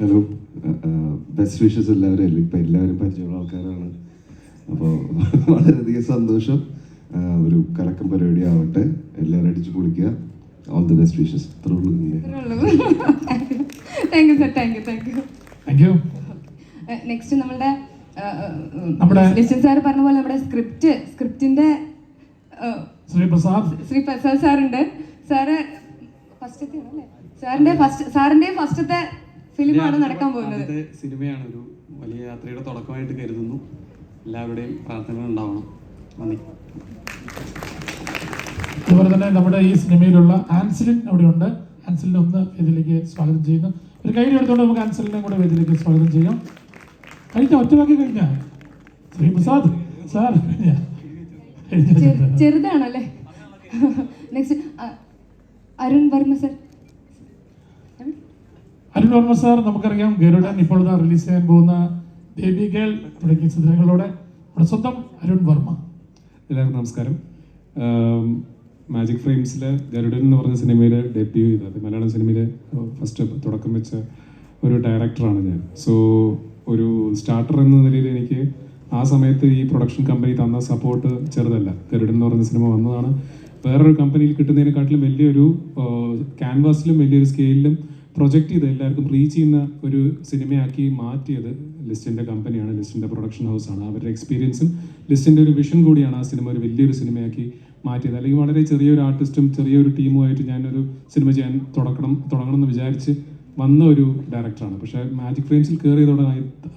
Hello best wishes എല്ലാവരും അല്ലേ ഇപ്പം എല്ലാവരും പരിചയമുള്ള ആൾക്കാരാണ്. അപ്പോൾ വളരെയധികം സന്തോഷം. ഒരു കലക്കം പരിപാടി ആവട്ടെ. എല്ലാവരും അടിച്ചു പൊളിക്കുക. ഓൾ ദി ബെസ്റ്റ് വിഷസ് അത്ര ഉള്ളൂ thank you sir thank you thank you thank you next നമ്മളുടെ നമ്മുടെ- ലിസ്റ്റൻ സാർ പറഞ്ഞ പോലെ നമ്മുടെ സ്ക്രിപ്റ്റ് സ്ക്രിപ്റ്റിന്റെ ശ്രീ പ്രസാദ്. ശ്രീ പ്രസാദ് സാറുണ്ട്. സാറ് ഫസ്റ്റത്തെ അല്ലേ സാറിന്റെ ഫസ്റ്റ് സാറിന്റെ ഫസ്റ്റത്തെ ഫിലിമാണ് നടക്കാൻ പോകുന്നത്. സിനിമയാണ് ഒരു വലിയ യാത്രയുടെ തുടക്കമായിട്ട് കരുതുന്നു. എല്ലാവരുടെയും പ്രാർത്ഥനകൾ ഉണ്ടാവണം. നന്ദി. അതുപോലെ തന്നെ നമ്മുടെ ഈ സിനിമയിലുള്ള ആൻസലിൻ അവിടെ ഉണ്ട് ആൻസലിനെ ഒന്ന് വേദിയിലേക്ക് സ്വാഗതം ചെയ്യുന്നു. ഒരു കൈ എടുത്തോണ്ട് നമുക്ക് ആൻസലിനെ കൂടെ വേദിയിലേക്ക് സ്വാഗതം ചെയ്യാം. കഴിഞ്ഞ ഒറ്റവാക്കി കഴിഞ്ഞ? Shri Prasad sir ചെറുതാണല്ലേ? Next Arun Varma sir. Arun Varma sir നമുക്കറിയാം ഗരുഡൻ ഇപ്പോൾ റിലീസ് ചെയ്യാൻ പോകുന്ന ബേബി ഗേൾ തുടങ്ങിയ ചിത്രങ്ങളോടെ നമ്മുടെ സ്വന്തം അരുൺ വർമ്മ. എല്ലാവർക്കും നമസ്കാരം. മാജിക് ഫ്രെയിംസിലെ ഗരുഡൻ എന്ന് പറഞ്ഞ സിനിമയിൽ ഡെബ്യൂ ചെയ്തത്. മലയാളം സിനിമയിൽ ഫസ്റ്റ് തുടക്കം വെച്ച ഒരു ഡയറക്ടറാണ് ഞാൻ. സോ ഒരു സ്റ്റാർട്ടർ എന്ന നിലയിൽ എനിക്ക് ആ സമയത്ത് ഈ പ്രൊഡക്ഷൻ കമ്പനി തന്ന സപ്പോർട്ട് ചെറുതല്ല. ഗരുഡൻ എന്ന് പറഞ്ഞ സിനിമ വന്നതാണ്. വേറൊരു കമ്പനിയിൽ കിട്ടുന്നതിനെക്കാട്ടിലും വലിയൊരു ക്യാൻവാസിലും വലിയൊരു സ്കെയിലിലും പ്രൊജക്റ്റ് ചെയ്ത് എല്ലാവർക്കും റീച്ച് ചെയ്യുന്ന ഒരു സിനിമയാക്കി മാറ്റിയത് ലിസ്റ്റിന്റെ കമ്പനിയാണ് ലിസ്റ്റിന്റെ പ്രൊഡക്ഷൻ ഹൗസാണ് അവരുടെ എക്സ്പീരിയൻസും ലിസ്റ്റിന്റെ ഒരു വിഷൻ കൂടിയാണ് ആ സിനിമ ഒരു വലിയൊരു സിനിമയാക്കി മാറ്റിയത്. അല്ലെങ്കിൽ വളരെ ചെറിയൊരു ആർട്ടിസ്റ്റും ചെറിയൊരു ടീമുമായിട്ട് ഞാനൊരു സിനിമ ചെയ്യാൻ തുടക്കണം തുടങ്ങണം എന്ന് വിചാരിച്ച് വന്ന ഒരു ഡയറക്ടറാണ് പക്ഷേ മാജിക് ഫ്രെയിംസിൽ കയറിയതോടെ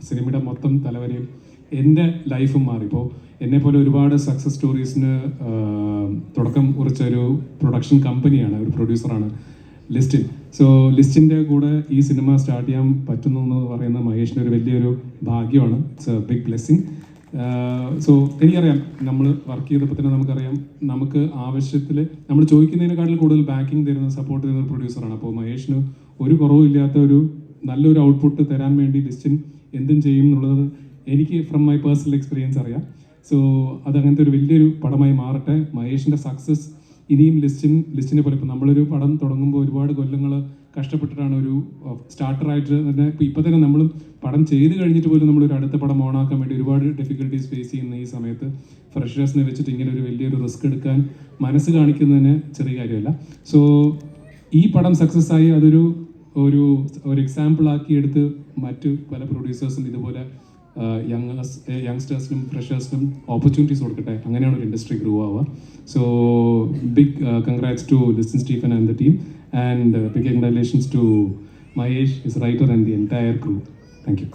സിനിമയുടെ മൊത്തം തലവരെയും എന്റെ ലൈഫും മാറി. ഇപ്പോൾ എന്നെ പോലെ ഒരുപാട് സക്സസ് സ്റ്റോറീസിന് തുടക്കം കുറിച്ച ഒരു പ്രൊഡക്ഷൻ കമ്പനിയാണ് ഒരു പ്രൊഡ്യൂസറാണ് ലിസ്റ്റിൻ സോ ലിസ്റ്റിന്റെ കൂടെ ഈ സിനിമ സ്റ്റാർട്ട് ചെയ്യാൻ പറ്റുന്നു എന്ന് പറയുന്ന മഹേഷിന്റെ ഒരു വലിയൊരു ഭാഗ്യമാണ്. It's a big blessing so എനിക്കറിയാം നമ്മൾ വർക്ക് ചെയ്തപ്പോൾ തന്നെ നമുക്കറിയാം നമുക്ക് ആവശ്യത്തിൽ നമ്മൾ ചോദിക്കുന്നതിനേക്കാട്ടിൽ കൂടുതൽ ബാക്കിംഗ് തരുന്ന സപ്പോർട്ട് തരുന്ന ഒരു പ്രൊഡ്യൂസറാണ് അപ്പോൾ മഹേഷിന് ഒരു കുറവും ഇല്ലാത്ത ഒരു നല്ലൊരു ഔട്ട്പുട്ട് തരാൻ വേണ്ടി ലിസ്റ്റിൻ എന്തും ചെയ്യും എന്നുള്ളത് എനിക്ക് ഫ്രം മൈ പേഴ്സണൽ എക്സ്പീരിയൻസ് അറിയാം. സോ അതങ്ങനത്തെ ഒരു വലിയൊരു പടമായി മാറട്ടെ. മഹേഷിന്റെ സക്സസ് ഇനിയും ലിസ്റ്റിൻ ലിസ്റ്റിനെ പോലെ ഇപ്പം നമ്മളൊരു പടം തുടങ്ങുമ്പോൾ ഒരുപാട് കൊല്ലങ്ങൾ കഷ്ടപ്പെട്ടിട്ടാണ് ഒരു സ്റ്റാർട്ടറായിട്ട് തന്നെ ഇപ്പം ഇപ്പം തന്നെ നമ്മളും പടം ചെയ്ത് കഴിഞ്ഞിട്ട് പോലും നമ്മളൊരു അടുത്ത പടം ഓണാക്കാൻ വേണ്ടി ഒരുപാട് ഡിഫിക്കൽട്ടീസ് ഫേസ് ചെയ്യുന്ന ഈ സമയത്ത് ഫ്രഷേഴ്സിനെ വെച്ചിട്ട് ഇങ്ങനെ ഒരു വലിയൊരു റിസ്ക് എടുക്കാൻ മനസ്സ് കാണിക്കുന്നതിന് ചെറിയ കാര്യമല്ല. സോ ഈ പടം സക്സസ് ആയി അതൊരു ഒരു ഒരു എക്സാമ്പിൾ ആക്കി എടുത്ത് മറ്റു പല പ്രൊഡ്യൂസേഴ്സും ഇതുപോലെ യങ്സ്റ്റേഴ്സിനും ഫ്രഷേഴ്സിനും ഓപ്പർച്യൂണിറ്റീസ് കൊടുക്കട്ടെ. അങ്ങനെയാണ് ഒരു ഇൻഡസ്ട്രി ഗ്രോ ആവുക. So big congrats to Listin Stephen and the team and big congratulations to Mahesh is writer and the entire crew thank you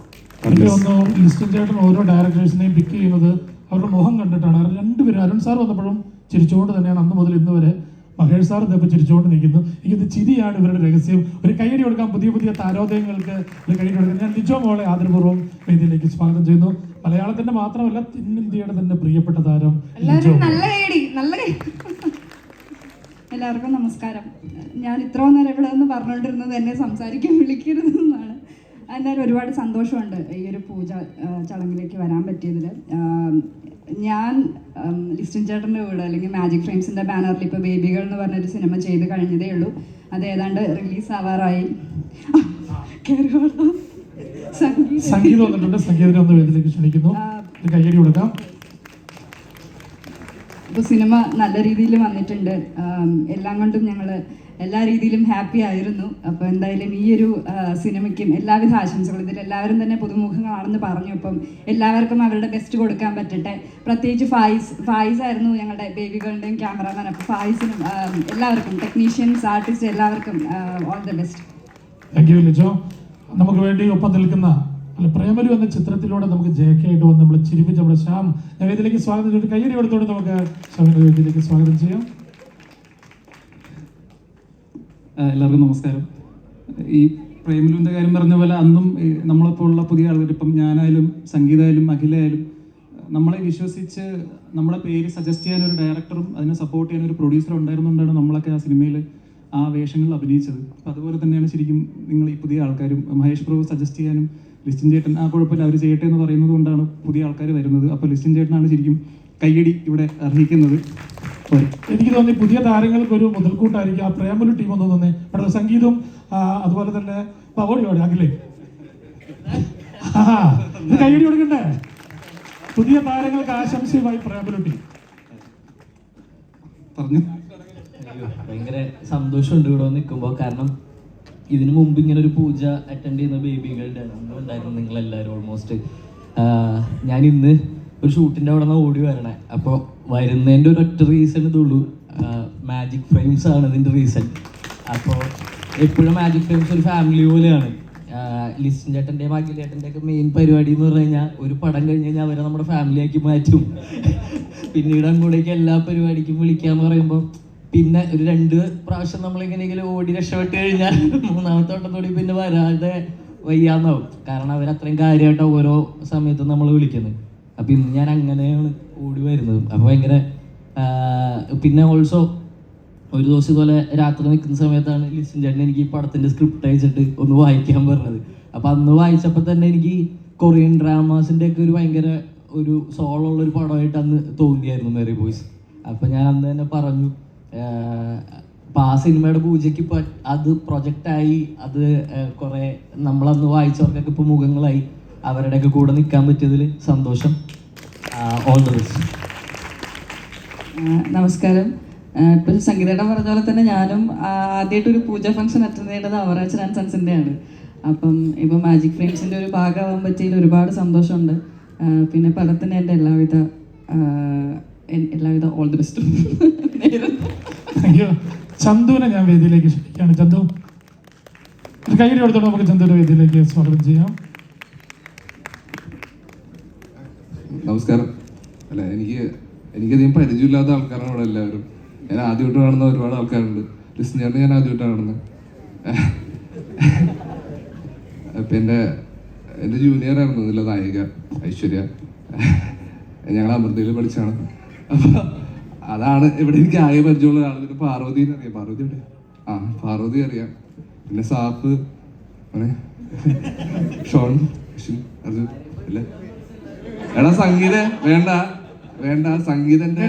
Listin ചേട്ടൻ ഓരോ ഡയറക്ടേഴ്സിനെയും പിക്ക് ചെയ്യുന്നത് അവരുടെ മുഖം കണ്ടിട്ടാണ്. രണ്ടുപേരും അരുൺ സാർ വന്നപ്പോഴും ചിരിച്ചുകൊണ്ട് തന്നെയാണ് അന്ന് മുതൽ ഇന്ന് വരെ മഹേഷ് സാർ ഇതൊക്കെ ചിരിച്ചുകൊണ്ട് നിൽക്കുന്നു. എനിക്കിത് ചിരിയാണ് ഇവരുടെ രഹസ്യം. ഒരു കൈയടി കൊടുക്കാൻ പുതിയ പുതിയ താരോദയങ്ങൾക്ക് ഒരു കൈയടി കൊടുക്കാൻ ഞാൻ ലിജോ മോളെ ആദരപൂർവം വേദിയിലേക്ക് സ്വാഗതം ചെയ്യുന്നു. മലയാളത്തിന്റെ മാത്രമല്ല ഇന്ത്യയുടെ തന്നെ പ്രിയപ്പെട്ട താരം നല്ല നല്ല എല്ലാവർക്കും നമസ്കാരം. ഞാൻ ഇത്രയും നേരം ഇവിടെ നിന്ന് പറഞ്ഞുകൊണ്ടിരുന്നത് എന്നെ സംസാരിക്കാൻ വിളിക്കരുതെന്നാണ്. എന്നാലും ഒരുപാട് സന്തോഷമുണ്ട് ഈ ഒരു പൂജ ചടങ്ങിലേക്ക് വരാൻ പറ്റിയതിൽ ഞാൻ ലിസ്റ്റൻ ചേട്ടന്റെ കൂടെ അല്ലെങ്കിൽ മാജിക് ഫ്രെയിംസിന്റെ ബാനറിൽ ഇപ്പോൾ ബേബികൾ എന്ന് പറഞ്ഞൊരു സിനിമ ചെയ്ത് കഴിഞ്ഞതേ ഉള്ളൂ. അത് ഏതാണ്ട് റിലീസ് ആവാറായി. സംഗീതം സംഗീതം വന്നിട്ടുണ്ട്. സംഗീതം ഒന്ന് വേദിയിലേക്ക് ക്ഷണിക്കുന്നു. കയ്യടി കൊടുക്കാം. ഇപ്പോൾ സിനിമ നല്ല രീതിയിൽ വന്നിട്ടുണ്ട്. എല്ലാം കൊണ്ടും ഞങ്ങൾ എല്ലാ രീതിയിലും ഹാപ്പി ആയിരുന്നു. അപ്പോൾ എന്തായാലും ഈ ഒരു സിനിമയ്ക്കും എല്ലാവിധ ആശംസകളും. ഇതിൽ എല്ലാവരും തന്നെ പുതുമുഖങ്ങളാണെന്ന് പറഞ്ഞു. അപ്പം എല്ലാവർക്കും അവരുടെ ബെസ്റ്റ് കൊടുക്കാൻ പറ്റട്ടെ. പ്രത്യേകിച്ച് ഫായിസ് ഫായിസ് ആയിരുന്നു ഞങ്ങളുടെ ബേബികളുടെയും ക്യാമറാമാൻ അപ്പോൾ ഫായിസിനും എല്ലാവർക്കും ടെക്നീഷ്യൻസ് ആർട്ടിസ്റ്റ് എല്ലാവർക്കും all the best thank you Lijo. നമുക്ക് വേണ്ടി ഒപ്പം നിൽക്കുന്ന അല്ല പ്രേമലു എന്ന ചിത്രത്തിലൂടെ നമുക്ക് ജെ കെ ആയിട്ട് വന്ന് നമ്മൾ ചിരിപ്പിച്ച നമ്മുടെ ശ്യാം നവേദിലേക്ക് സ്വാഗതം ചെയ്തിട്ട് കയ്യടി കൊടുത്തോണ്ട് നമുക്ക് ശ്യാമിന്റെ വേദിയിലേക്ക് സ്വാഗതം ചെയ്യാം. എല്ലാവർക്കും നമസ്കാരം. ഈ പ്രേമലുവിന്റെ കാര്യം പറഞ്ഞ പോലെ അന്നും നമ്മളെപ്പോലുള്ള പുതിയ ആളുകൾ ഇപ്പം ഞാനായാലും സംഗീതമായാലും അഖിലായാലും നമ്മളെ വിശ്വസിച്ച് നമ്മളെ പേര് സജസ്റ്റ് ചെയ്യാൻ ഒരു ഡയറക്ടറും അതിനെ സപ്പോർട്ട് ചെയ്യാൻ ഒരു പ്രൊഡ്യൂസറും ഉണ്ടായിരുന്നുകൊണ്ടാണ് നമ്മളൊക്കെ ആ സിനിമയിൽ ആ വേഷങ്ങളിൽ അഭിനയിച്ചത്. അപ്പം അതുപോലെ തന്നെയാണ് ശരിക്കും നിങ്ങൾ ഈ പുതിയ ആൾക്കാരും മഹേഷ് പ്രഭു സജസ്റ്റ് ചെയ്യാനും ലിസ്റ്റിൻ ചേട്ടൻ ആ കുഴപ്പമില്ല അവർ ചെയ്യട്ടെ എന്ന് പറയുന്നത് കൊണ്ടാണ് പുതിയ ആൾക്കാർ വരുന്നത്. അപ്പോൾ ലിസ്റ്റിൻ ചേട്ടനാണ് ശരിക്കും കയ്യടി ഇവിടെ അർഹിക്കുന്നത്. എനിക്ക് തോന്നി പുതിയ താരങ്ങൾക്ക് ഒരു മുതൽക്കൂട്ടായിരിക്കും. ആ പ്രേമലു ടീം ഒന്ന് തോന്നി. അവിടെ സംഗീതവും അതുപോലെ തന്നെ പവോടിയോടെ അഖിലേ കയ്യടി കൊടുക്കണ്ടേ? പുതിയ താരങ്ങൾക്ക് ആശംസയുമായി പ്രേമലുട്ടി പറഞ്ഞു. അയ്യോ, ഭയങ്കര സന്തോഷമുണ്ട് ഇവിടെ നിൽക്കുമ്പോൾ കാരണം ഇതിനു മുമ്പ് ഇങ്ങനെ ഒരു പൂജ അറ്റൻഡ് ചെയ്യുന്ന ബേബികളുടെ ഉണ്ടായിരുന്നു നിങ്ങളെല്ലാവരും ഓൾമോസ്റ്റ് ഞാൻ ഇന്ന് ഒരു ഷൂട്ടിന്റെ അവിടെ നിന്ന് ഓടി വരണേ. അപ്പോൾ വരുന്നതിന്റെ ഒരു ഒറ്റ റീസൺ ഇതുള്ളൂ മാജിക് ഫ്രെയിംസ് ആണ് ഇതിന്റെ റീസൺ അപ്പോൾ എപ്പോഴും മാജിക് ഫ്രെയിംസ് ഒരു ഫാമിലി പോലെയാണ്. ലിസ്റ്റിൻ ചേട്ടന്റെയും അഖിൽ ചേട്ടന്റെ ഒക്കെ മെയിൻ പരിപാടി എന്ന് പറഞ്ഞു കഴിഞ്ഞാൽ ഒരു പടം കഴിഞ്ഞ് കഴിഞ്ഞാൽ അവരെ നമ്മുടെ ഫാമിലിയാക്കി മാറ്റും. പിന്നീട് അങ്ങോട്ടേക്ക് എല്ലാ പരിപാടിക്കും വിളിക്കാന്ന് പറയുമ്പോൾ പിന്നെ ഒരു രണ്ട് പ്രാവശ്യം നമ്മളിങ്ങനെങ്കിലും ഓടി രക്ഷപ്പെട്ട് കഴിഞ്ഞാൽ മൂന്നാമത്തെ വട്ടത്തോടെ പിന്നെ വരാതെ വയ്യാന്നാവും. കാരണം അവർ അത്രയും ഓരോ സമയത്തും നമ്മൾ വിളിക്കുന്നത്. അപ്പം ഇന്ന് ഞാൻ അങ്ങനെയാണ് ഓടി വരുന്നത്. അപ്പോൾ ഭയങ്കര പിന്നെ ഓൾസോ ഒരു ദിവസം ഇതുപോലെ രാത്രി നിൽക്കുന്ന സമയത്താണ് ലിസ്റ്റിൻ ചേട്ടൻ എനിക്ക് ഈ പടത്തിന്റെ സ്ക്രിപ്റ്റ് അയച്ചിട്ട് ഒന്ന് വായിക്കാൻ പറഞ്ഞത്. അപ്പൊ അന്ന് വായിച്ചപ്പോൾ തന്നെ എനിക്ക് കൊറിയൻ ഡ്രാമാസിന്റെ ഒക്കെ ഒരു ഭയങ്കര ഒരു സോളുള്ള ഒരു പടമായിട്ട് അന്ന് തോന്നിയായിരുന്നു മേരി ബോയ്സ് അപ്പൊ ഞാൻ അന്ന് തന്നെ പറഞ്ഞു ആഹ് അപ്പൊ ആ സിനിമയുടെ പൂജയ്ക്ക് ഇപ്പൊ അത് പ്രൊജക്റ്റായി അത് കുറേ നമ്മളന്ന് വായിച്ചവർക്കൊക്കെ ഇപ്പൊ മുഖങ്ങളായി. അവരുടെയൊക്കെ കൂടെ നിൽക്കാൻ പറ്റിയതിൽ സന്തോഷം. ഓൾ ദ ബെസ്റ്റ് നമസ്കാരം. ഇപ്പൊ സംഗീതയുടെ പറഞ്ഞ പോലെ തന്നെ ഞാനും ആദ്യമായിട്ട് ഒരു പൂജ ഫംഗ്ഷൻ അറ്റൻഡ് ചെയ്യേണ്ടത് അവറാച്ചൻ ആൻഡ് സൺസിന്റെ ആണ്. അപ്പം ഇപ്പൊ മാജിക് ഫ്രെയിംസിന്റെ ഒരു ഭാഗമാവാൻ പറ്റിയതിൽ ഒരുപാട് സന്തോഷമുണ്ട്. പിന്നെ പടത്തിന് എന്റെ എല്ലാവിധ എല്ലാവിധ ഓൾ ദി ബെസ്റ്റും താങ്ക് യു ചന്തുവിനെ ഞാൻ വേദിയിലേക്ക് ക്ഷണിക്കുകയാണ്. ചന്തു ഒരു കയ്യിൽ കൊടുത്തോണ്ട് നമുക്ക് ചന്തുവിന്റെ വേദിയിലേക്ക് സ്വാഗതം ചെയ്യാം. നമസ്കാരം. അല്ല എനിക്ക് എനിക്കധികം പരിചയമില്ലാത്ത ആൾക്കാരാണ് ഇവിടെ എല്ലാവരും. ഞാൻ ആദ്യമായിട്ട് കാണുന്ന ഒരുപാട് ആൾക്കാരുണ്ട്. ലിസ്ണിയാണ് ഞാൻ ആദ്യമായിട്ടാണ് കാണുന്നത്. അപ്പം എന്റെ എന്റെ ജൂനിയർ ഇതിലെ നായിക ഐശ്വര്യ. ഞങ്ങൾ അമൃതയിൽ പഠിച്ചാണ് അപ്പം അതാണ് ഇവിടെ എനിക്ക് ആകെ പരിചയമുള്ള ഒരാൾ പിന്നെ പാർവതിനെ അറിയാം പാർവതി എവിടെ ആ പാർവതി അറിയാം. പിന്നെ സാഫ് അങ്ങനെ ഷോൺ അർജുൻ അല്ലേ? എടാ സംഗീത വേണ്ട വേണ്ട സംഗീതന്റെ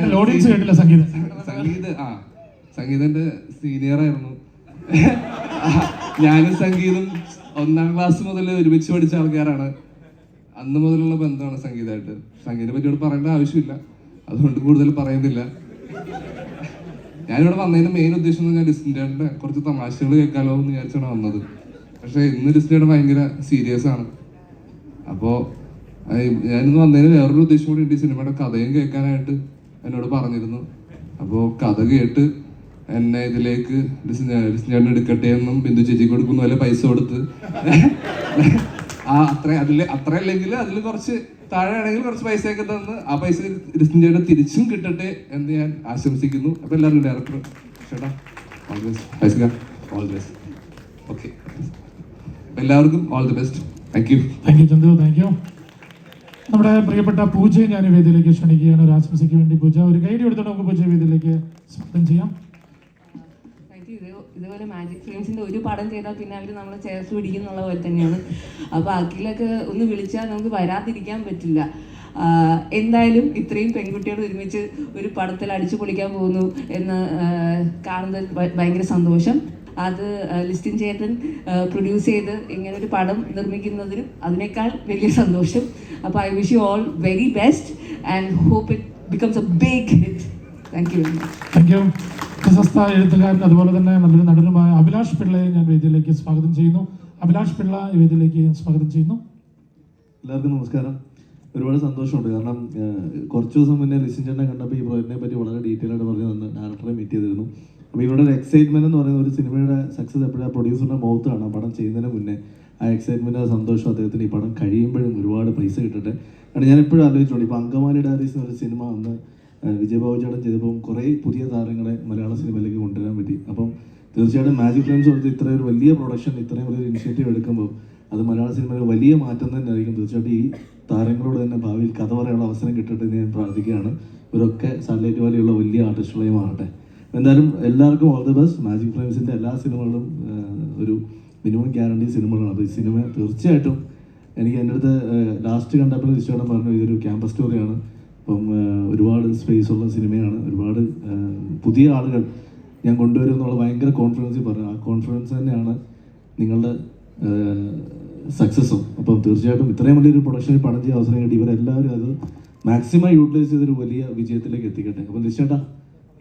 സംഗീത. ആ സംഗീതന്റെ സീനിയർ ആയിരുന്നു. ഞാനും സംഗീതം ഒന്നാം ക്ലാസ് മുതൽ ഒരുമിച്ച് പഠിച്ച ആൾക്കാരാണ്. അന്ന് മുതലുള്ള ബന്ധമാണ് സംഗീതമായിട്ട് സംഗീതത്തെ പറ്റിയോട് പറയേണ്ട ആവശ്യമില്ല. അതുകൊണ്ട് കൂടുതൽ പറയുന്നില്ല. ഞാനിവിടെ വന്നതിന്റെ മെയിൻ ഉദ്ദേശം പറഞ്ഞാൽ ഡിസ്റ്റിന്റെ കുറച്ച് തമാശകൾ കേൾക്കാലോ എന്ന് വിചാരിച്ചാണ് വന്നത്. പക്ഷെ ഇന്ന് ഡിസ്റ്റിയുടെ ഭയങ്കര സീരിയസ് ആണ്. അപ്പോൾ ഞാനിന്ന് വന്നതിന് വേറൊരു ഉദ്ദേശം കൂടി ഉണ്ട്. ഈ സിനിമയുടെ കഥയും കേൾക്കാനായിട്ട് എന്നോട് പറഞ്ഞിരുന്നു. അപ്പോൾ കഥ കേട്ട് എന്നെ ഇതിലേക്ക് ഡിസ്നേട്ടൻ എടുക്കട്ടെ എന്നും ബിന്ദു ചേച്ചിക്ക് കൊടുക്കുന്ന പോലെ പൈസ കൊടുത്ത് ആ അത്ര അതിൽ അത്ര അല്ലെങ്കിൽ അതിൽ കുറച്ച് താഴെ ആണെങ്കിൽ കുറച്ച് പൈസയൊക്കെ തന്ന് ആ പൈസ ഡിസ്നേട്ടൻ തിരിച്ചും കിട്ടട്ടെ എന്ന് ഞാൻ ആശംസിക്കുന്നു. അപ്പം എല്ലാവരും ഡയറക്ടർ ചേട്ടാ all the best all the best okay എല്ലാവർക്കും all the best thank you thank you Chandu. Thank you നമ്മുടെ പ്രിയപ്പെട്ട പൂജയെ ഞാൻ വേദിയിലേക്ക് ക്ഷണിക്കുകയാണ്. ഒരു ആശംസയ്ക്ക് വേണ്ടി പൂജ. ഒരു കൈഡി എടുത്തിട്ട് നമുക്ക് പൂജ വേദിയിലേക്ക് സ്വാഗതം ചെയ്യാം. ഇതുപോലെ മാജിക് ഫിലിംസിന്റെ ഒരു പടം ചെയ്താൽ പിന്നെ അവർ നമ്മളെ ചേർത്ത് പിടിക്കുന്നുള്ള പോലെ തന്നെയാണ്. അപ്പോൾ അഖിലൊക്കെ ഒന്ന് വിളിച്ചാൽ നമുക്ക് വരാതിരിക്കാൻ പറ്റില്ല. എന്തായാലും ഇത്രയും പെൺകുട്ടികൾ ഒരുമിച്ച് ഒരു പടത്തിൽ അടിച്ചു പൊളിക്കാൻ പോകുന്നു എന്ന് കാണുന്നത് ഭയങ്കര സന്തോഷം. അത് ലിസ്റ്റിൻ ചേട്ടൻ പ്രൊഡ്യൂസ് ചെയ്ത് ഇങ്ങനെ ഒരു പടം നിർമ്മിക്കുന്നതിനും അതിനേക്കാൾ വലിയ സന്തോഷം. അപ്പോൾ I wish you all very best and hope it becomes a big hit thank you very much thank you പ്രശസ്ത എഴുത്തുകാരൻ അതുപോലെ തന്നെ നല്ലൊരു നടനുമായ അഭിലാഷ് പിള്ളയെ ഞാൻ വേദിയിലേക്ക് സ്വാഗതം ചെയ്യുന്നു. അഭിലാഷ് പിള്ള വേദിയിലേക്ക് ഞാൻ സ്വാഗതം ചെയ്യുന്നു. എല്ലാവർക്കും നമസ്കാരം. ഒരുപാട് സന്തോഷമുണ്ട്. കാരണം കുറച്ച് ദിവസം മുന്നേ ലിസിൻ ചേട്ടനെ കണ്ടപ്പോൾ ഈ പ്രോജക്റ്റിനെ പറ്റി വളരെ ഡീറ്റെയിൽ ആയിട്ട് പറഞ്ഞു തന്നെ ഡയറക്ടറെ മീറ്റ് ചെയ്തിരുന്നു. അപ്പോൾ ഇവിടെ ഒരു എക്സൈറ്റ്മെന്റ് എന്ന് പറയുന്ന ഒരു സിനിമയുടെ സക്സസ് എപ്പോഴാണ് പ്രൊഡ്യൂസറിന്റെ മുഖത്ത് കാണാം പടം ചെയ്യുന്നതിന് മുന്നേ ആ എക്സൈറ്റ്മെന്റ് സന്തോഷം അദ്ദേഹത്തിന് ഈ പടം കഴിയുമ്പോഴും ഒരുപാട് പൈസ കിട്ടട്ടെ. കാരണം ഞാൻ എപ്പോഴും ആലോചിച്ചോളൂ ഇപ്പോൾ അങ്കമാലി ഡയറീസ് എന്നൊരു സിനിമ വന്ന് വിജയബാബു ചേട്ടൻ ചെയ്തപ്പോൾ കുറേ പുതിയ താരങ്ങളെ മലയാള സിനിമയിലേക്ക് കൊണ്ടുവരാൻ പറ്റി. അപ്പം തീർച്ചയായിട്ടും മാജിക് ഫിലിംസ് കൊടുത്ത് ഇത്രയും ഒരു വലിയ പ്രൊഡക്ഷൻ ഇത്രയും വലിയൊരു ഇനിഷ്യേറ്റീവ് എടുക്കുമ്പോൾ അത് മലയാള സിനിമയിൽ വലിയ മാറ്റം തന്നെ ആയിരിക്കും. തീർച്ചയായിട്ടും ഈ താരങ്ങളോട് തന്നെ ഭാവിയിൽ കഥ പറയാനുള്ള അവസരം കിട്ടട്ടെ എന്ന് ഞാൻ പ്രാർത്ഥിക്കുകയാണ്. ഇവരൊക്കെ സാറ്റലൈറ്റ് വാലിയുള്ള വലിയ ആർട്ടിസ്റ്റുകളായി മാറട്ടെ. എന്തായാലും എല്ലാവർക്കും ഓൾ ദി ബെസ്റ്റ് മാജിക് ഫ്രെയിംസിന്റെ എല്ലാ സിനിമകളും ഒരു മിനിമം ഗ്യാരണ്ടി സിനിമകളാണ്. അപ്പോൾ ഈ സിനിമ തീർച്ചയായിട്ടും എനിക്ക് എന്റെ അടുത്ത് ലാസ്റ്റ് കണ്ടപ്പോൾ ഇഷ്ടം പറഞ്ഞു ഇതൊരു ക്യാമ്പസ് സ്റ്റോറിയാണ് അപ്പം ഒരുപാട് സ്പേസ് ഉള്ള സിനിമയാണ് ഒരുപാട് പുതിയ ആളുകൾ ഞാൻ കൊണ്ടുവരും എന്നുള്ള ഭയങ്കര കോൺഫിഡൻസിൽ പറഞ്ഞു. ആ കോൺഫിഡൻസ് തന്നെയാണ് നിങ്ങളുടെ സക്സസ്സും അപ്പം തീർച്ചയായിട്ടും ഇത്രയും വലിയൊരു പ്രൊഡക്ഷനിൽ പണം ചെയ്യാൻ അവസരം കിട്ടി ഇവരെല്ലാവരും അത് മാക്സിമം യൂട്ടിലൈസ് ചെയ്തൊരു വലിയ വിജയത്തിലേക്ക് എത്തിക്കട്ടെ. അപ്പം നിശ്ചേട്ടാ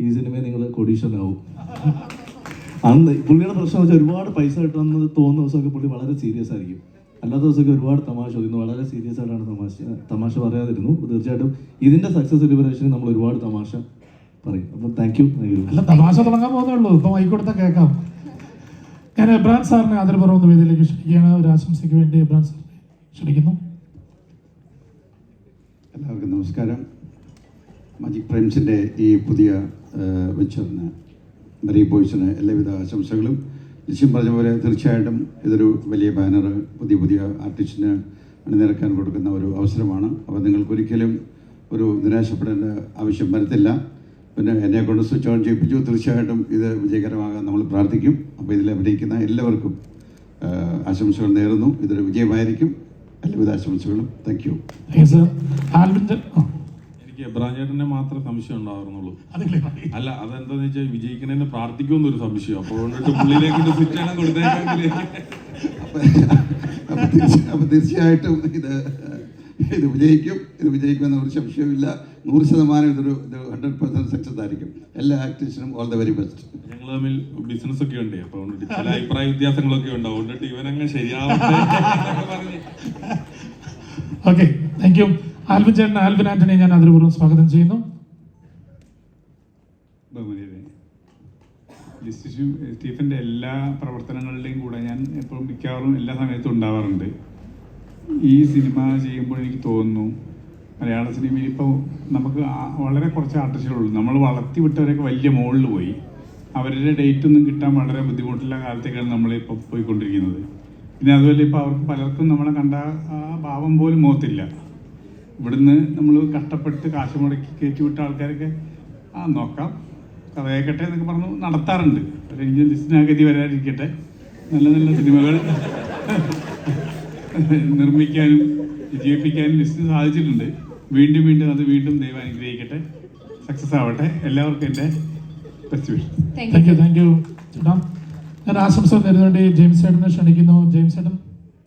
ഈ സിനിമയെ നിങ്ങൾ കൊടീഷനാവും അന്ന് പുള്ളിയുടെ പ്രശ്നം വെച്ചാൽ ഒരുപാട് പൈസ കിട്ടുമെന്ന് തോന്നുന്ന ദിവസമൊക്കെ പുള്ളി വളരെ സീരിയസ് ആയിരിക്കും. അല്ലാത്ത ദിവസമൊക്കെ ഒരുപാട് തമാശ ഇന്ന് വളരെ സീരിയസ് ആയിട്ടാണ് തമാശ തമാശ പറയാതിരുന്നു. തീർച്ചയായിട്ടും ഇതിന്റെ സക്സസ് സെലിബ്രേഷൻ നമ്മൾ ഒരുപാട് തമാശ പറയും. അപ്പം താങ്ക് യു താങ്ക് യു അല്ല തമാശ തുടങ്ങാൻ പോകുന്നേ ഉള്ളൂ. ഇപ്പം മൈക്കൊടുത്ത കേൾക്കാം. ഞാൻ എബ്രാൻ സാറിനെ ആദരപൂർവം വേദിയിലേക്ക് ക്ഷണിക്കുകയാണ്. ഒരു ആശംസയ്ക്ക് വേണ്ടി എബ്രാൻ സാറിനെ ക്ഷണിക്കുന്നു. എല്ലാവർക്കും നമസ്കാരം. മജിക് പ്രേംസിന്റെ ഈ പുതിയ വെച്ചറിന് മരീ ബോയ്സിന് എല്ലാവിധ ആശംസകളും. നിശ്ചയം പറഞ്ഞ പോലെ തീർച്ചയായിട്ടും ഇതൊരു വലിയ ബാനർ പുതിയ പുതിയ ആർട്ടിസ്റ്റിന് അണിനിരക്കാൻ കൊടുക്കുന്ന ഒരു അവസരമാണ്. അപ്പോൾ നിങ്ങൾക്കൊരിക്കലും ഒരു നിരാശപ്പെടേണ്ട ആവശ്യം വരത്തില്ല. പിന്നെ എന്നെ കൊണ്ട് സ്വിച്ച് ഓൺ ചെയ്യിപ്പിച്ചു. തീർച്ചയായിട്ടും ഇത് വിജയകരമാകാൻ നമ്മൾ പ്രാർത്ഥിക്കും. അപ്പോൾ ഇതിൽ അഭിനയിക്കുന്ന എല്ലാവർക്കും ആശംസകൾ നേരുന്നു. ഇതൊരു വിജയമായിരിക്കും. എല്ലാവിധ ആശംസകളും. താങ്ക് യു താങ്ക് എനിക്ക് എബ്രാഞ്ചേട്ടനെ മാത്രമേ സംശയം ഉണ്ടാവുന്നുള്ളൂ അല്ല അതെന്താന്ന് വെച്ചാൽ വിജയിക്കണേന്ന് പ്രാർത്ഥിക്കുമെന്നൊരു സംശയം. അപ്പോൾ കൊണ്ടിട്ട് പുള്ളിയിലേക്ക് സ്വിച്ചാണ് കൊടുത്തേക്കെങ്കിൽ അപ്പൊ അപ്പൊ തീർച്ച- തീർച്ചയായിട്ടും ഇത് ഇത് വിജയിക്കും. ഇത് വിജയിക്കുമെന്ന ഒരു സംശയമില്ല നൂറ് ശതമാനം ഇതൊരു ഹൺഡ്രഡ് പെർസെന്റ് സക്സസ് ആയിരിക്കും. എല്ലാ ആക്ടേഴ്സിനും ഓൾ ദ വെരി ബെസ്റ്റ് ഞങ്ങൾ തമ്മിൽ ബിസിനസ് ഒക്കെ ഉണ്ട്. അപ്പോൾ ചില അഭിപ്രായ വ്യത്യാസങ്ങളൊക്കെ ഉണ്ട്. അതുകൊണ്ടിട്ട് ഇവനങ്ങ് ശരിയാവും ഓക്കെ താങ്ക് യു ആൽവിൻ ചേട്ടൻ ആൽബിൻ ആന്റണി ഞാൻ ആദരപൂർവം സ്വാഗതം ചെയ്യുന്നു. സ്റ്റീഫന്റെ എല്ലാ പ്രവർത്തനങ്ങളുടെയും കൂടെ ഞാൻ എപ്പോഴും മിക്കവാറും എല്ലാ സമയത്തും ഉണ്ടാവാറുണ്ട്. ഈ സിനിമ ചെയ്യുമ്പോൾ എനിക്ക് തോന്നുന്നു മലയാള സിനിമയിൽ ഇപ്പോൾ നമുക്ക് വളരെ കുറച്ച് ആർട്ടിസ്റ്റുകളുള്ളൂ നമ്മൾ വളർത്തി വിട്ടവരൊക്കെ വലിയ മുകളിൽ പോയി. അവരുടെ ഡേറ്റ് ഒന്നും കിട്ടാൻ വളരെ ബുദ്ധിമുട്ടുള്ള കാലത്തേക്കാണ് നമ്മളിപ്പോൾ പോയിക്കൊണ്ടിരിക്കുന്നത്. പിന്നെ അതുപോലെ ഇപ്പോൾ അവർക്ക് പലർക്കും നമ്മളെ കണ്ട ആ ഭാവം പോലും മുഖത്തില്ല ഇവിടുന്ന് നമ്മൾ കഷ്ടപ്പെട്ട് കാശ് മുടക്കി കയറ്റി വിട്ട ആൾക്കാരൊക്കെ ആ നോക്കാം. കഥ കേൾക്കട്ടെ എന്നൊക്കെ പറഞ്ഞു നടത്താറുണ്ട്. പക്ഷേ ഇനി ലിസ്റ്റിനാഗതി വരാതിരിക്കട്ടെ നല്ല നല്ല സിനിമകൾ നിർമ്മിക്കാനും വിജയിപ്പിക്കാനും ലിസ്റ്റിന് സാധിച്ചിട്ടുണ്ട്. വീണ്ടും വീണ്ടും അത് വീണ്ടും ദൈവം അനുഗ്രഹിക്കട്ടെ. സക്സസ് ആവട്ടെ. എല്ലാവർക്കും എന്റെ best wish thank you thank you ഞാൻ ആശംസ നേരിടേണ്ടി ജെയിംസ് ചേട്ടനെ ക്ഷണിക്കുന്നു. ജെയിംസ് ചേട്ടൻ